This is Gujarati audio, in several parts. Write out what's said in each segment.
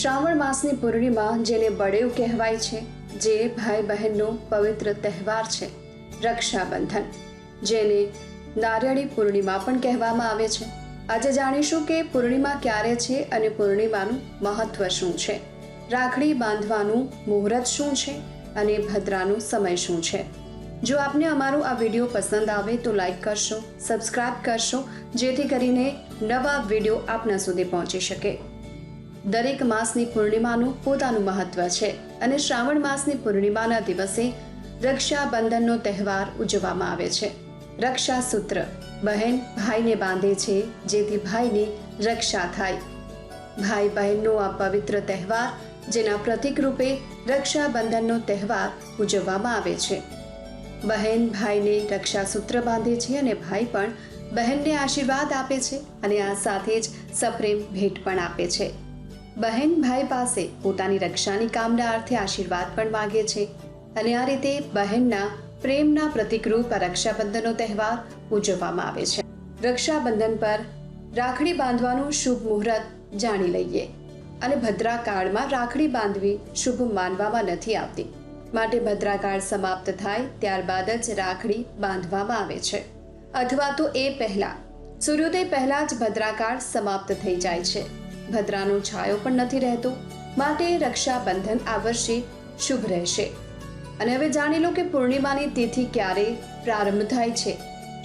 શ્રાવણ માસની પૂર્ણિમા જેને બળેવ કહેવાય છે, જે ભાઈ બહેનનો પવિત્ર તહેવાર છે, રક્ષાબંધન, જેને નારિયેળી પૂર્ણિમા પણ કહેવામાં આવે છે. આજે જાણીશું કે પૂર્ણિમા ક્યારે છે અને પૂર્ણિમાનું મહત્વ શું છે? રાખડી બાંધવાનું મુહૂર્ત શું છે અને ભદ્રાનો સમય શું છે? જો આપને અમારો આ વીડિયો પસંદ આવે તો લાઈક કરશો, સબસ્ક્રાઇબ કરશો, જેથી કરીને નવા વીડિયો આપના સુધી પહોંચી શકે. દરેક માસની પૂર્ણિમાનું પોતાનું મહત્વ છે અને શ્રાવણ માસની પૂર્ણિમાના દિવસે રક્ષાબંધનનો તહેવાર ઉજવવામાં આવે છે. રક્ષા સૂત્ર બહેન ભાઈને બાંધે છે, જેથી ભાઈની રક્ષા થાય. ભાઈ બહેનનો આ પવિત્ર તહેવાર, જેના પ્રતિક રૂપે રક્ષાબંધનનો તહેવાર ઉજવવામાં આવે છે. બહેન ભાઈને રક્ષાસૂત્ર બાંધે છે અને ભાઈ પણ બહેનને આશીર્વાદ આપે છે અને આ સાથે જ સપ્રેમ ભેટ પણ આપે છે. બહેન ભાઈ પાસે પોતાની રક્ષાની કામના અર્થે આશીર્વાદ પણ માગે છે. અને આ રીતે બહેનના પ્રેમના પ્રતિકરૂપ રક્ષાબંધનનો તહેવાર ઉજવવામાં આવે છે. રક્ષાબંધન પર રાખડી બાંધવાનું શુભ મુહૂર્ત જાણી લઈએ. અને ભદ્રાકાળમાં રાખડી બાંધવી શુભ માનવામાં નથી આવતી. માટે ભદ્રાકાળ સમાપ્ત થાય ત્યારબાદ જ રાખડી બાંધવામાં આવે છે. અથવા તો એ પહેલા, સૂર્યોદય પહેલા જ ભદ્રાકાળ સમાપ્ત થઈ જાય છે. ભદ્રાનો છાયો પણ નથી રહેતો. માટે રક્ષાબંધન આ વર્ષે શુભ રહેશે. અને હવે જાણી લો કે પૂર્ણિમાની તિથિ ક્યારે પ્રારંભ થાય છે.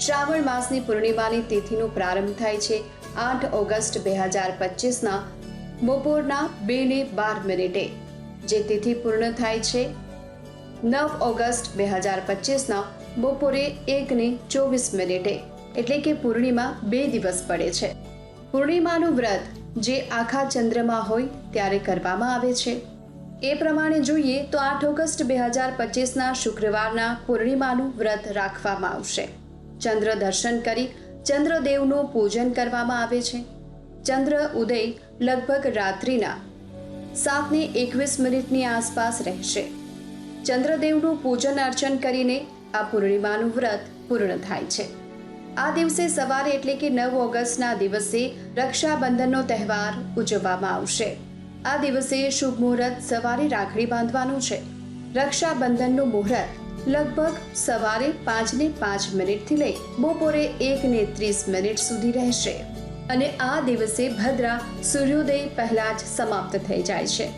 શ્રાવણ માસની પૂર્ણિમાની તિથિનો પ્રારંભ થાય છે આઠ ઓગસ્ટ બે હજાર પચીસના બપોરના બે ને બાર મિનિટે. જે તિથિ પૂર્ણ થાય છે નવ ઓગસ્ટ બે હજાર પચીસના બપોરે એક ને ચોવીસ મિનિટે. એટલે કે પૂર્ણિમા બે દિવસ પડે છે. પૂર્ણિમાનું વ્રત જે આખા ચંદ્રમાં હોય ત્યારે કરવામાં આવે છે. એ પ્રમાણે જોઈએ તો આઠ ઓગસ્ટ બે હજાર પચીસના શુક્રવારના પૂર્ણિમાનું વ્રત રાખવામાં આવશે. ચંદ્ર દર્શન કરી ચંદ્રદેવનું પૂજન કરવામાં આવે છે. ચંદ્ર ઉદય લગભગ રાત્રિના સાતને એકવીસ મિનિટની આસપાસ રહેશે. ચંદ્રદેવનું પૂજન અર્ચન કરીને આ પૂર્ણિમાનું વ્રત પૂર્ણ થાય છે. આ દિવસે સવારે એટલે કે નવ ઓગસ્ટના દિવસે રક્ષાબંધનનો તહેવાર ઉજવવામાં આવશે. આ દિવસે શુભ મુહૂર્ત સવારે રાખડી બાંધવાનું છે. રક્ષાબંધનનું મુહૂર્ત લગભગ સવારે પાંચને પાંચ મિનિટથી લઈ બપોરે એકને ત્રીસ મિનિટ સુધી રહેશે. અને આ દિવસે ભદ્રા સૂર્યોદય પહેલા જ સમાપ્ત થઈ જાય છે.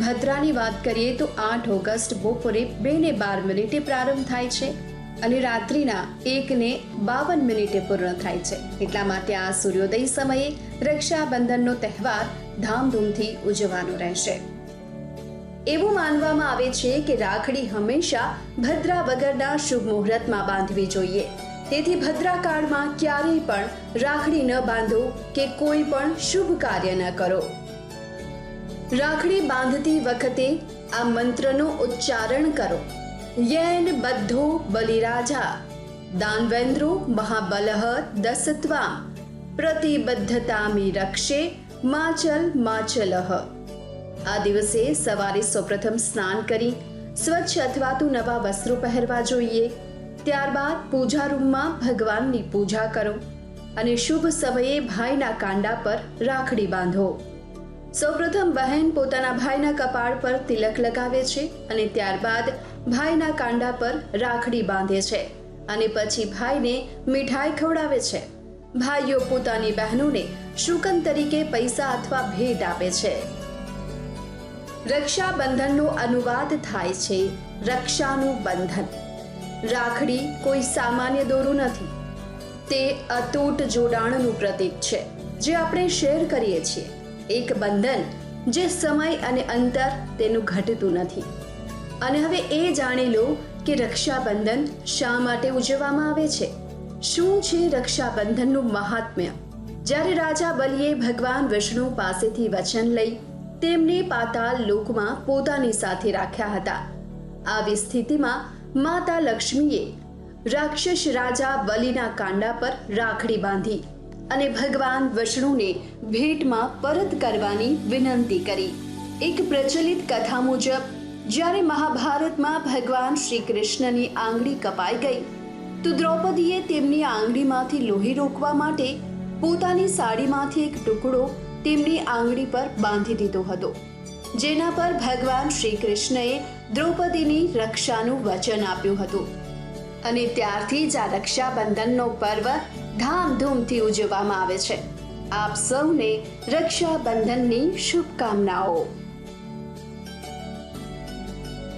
ભદ્રાની વાત કરીએ તો આઠ ઓગસ્ટ બપોરે બે ને બાર મિનિટે પ્રારંભ થાય છે. અને રાત્રિના એક ને બાવન મિનિટે પૂર્ણ થાય છે. એટલા માટે આ સૂર્યોદય સમયે રક્ષાબંધનનો તહેવાર ધામધૂમથી ઉજવવાનો રહેશે. એવું માનવામાં આવે છે કે રાખડી હંમેશા ભદ્રા વગરના શુભ મુહૂર્તમાં બાંધવી જોઈએ. તેથી ભદ્રાકાળમાં ક્યારેય પણ રાખડી ન બાંધો કે કોઈ પણ શુભ કાર્ય ન કરો. રાખડી બાંધતી વખતે આ મંત્રનું ઉચ્ચારણ કરો. યેન બદ્ધો બલિરાજા દાનવેન્દ્રો મહાબલહ દસત્વા પ્રતિબદ્ધતામી રક્ષે માચલ માચલહ આ દિવસે સવારે સૌપ્રથમ સ્નાન કરી સ્વચ્છ અથવા તો નવા વસ્ત્રો પહેરવા જોઈએ ત્યારબાદ પૂજા રૂમમાં ભગવાનની પૂજા કરો અને શુભ સમયે ભાઈના કાંડા પર રાખડી બાંધો સૌપ્રથમ બહેન પોતાના ભાઈના કપાળ પર તિલક લગાવે છે અને ત્યારબાદ ભાઈના કાંડા પર રાખડી બાંધે છે અને પછી ભાઈને મીઠાઈ ખવડાવે છે. ભાઈઓ પોતાની બહેનોને શુકન તરીકે પૈસા અથવા ભેટ આપે છે. રક્ષાબંધનનો અનુવાદ થાય છે રક્ષાનું બંધન. રાખડી કોઈ સામાન્ય દોરું નથી. તે અતૂટ જોડાણનું પ્રતીક છે જે આપણે શેર કરીએ છીએ. એક બંધન જે સમય અને અંતર તેનું ઘટતું નથી. અને હવે એ જાણી લો કે રક્ષાબંધન શા માટે ઉજવવામાં આવે છે? શું છે રક્ષાબંધનનું મહાત્મ્ય? જ્યારે રાજા બલિએ ભગવાન વિષ્ણુ પાસેથી વચન લઈ તેમને પાતાલ લોકમાં પોતાની સાથે રાખ્યા હતા. આવી સ્થિતિમાં માતા લક્ષ્મીએ રાક્ષસ રાજા બલિના કાંડા પર રાખડી બાંધી અને ભગવાન વિષ્ણુને ભેટમાં પરત કરવાની વિનંતી કરી. એક પ્રચલિત કથા મુજબ, જ્યારે મહાભારતમાં ભગવાન શ્રી કૃષ્ણની આંગળી કપાઈ ગઈ, તો દ્રૌપદીએ તેમની આંગળીમાંથી લોહી રોકવા માટે પોતાની સાડીમાંથી એક ટુકડો તેમની આંગળી પર બાંધી દીધો હતો, જેના પર ભગવાન શ્રી કૃષ્ણએ દ્રૌપદીની રક્ષાનું વચન આપ્યું હતું. અને ત્યારથી જ આ રક્ષાબંધનનો પર્વ ધામધૂમથી ઉજવવામાં આવે છે. આપ સૌને રક્ષાબંધનની શુભકામનાઓ.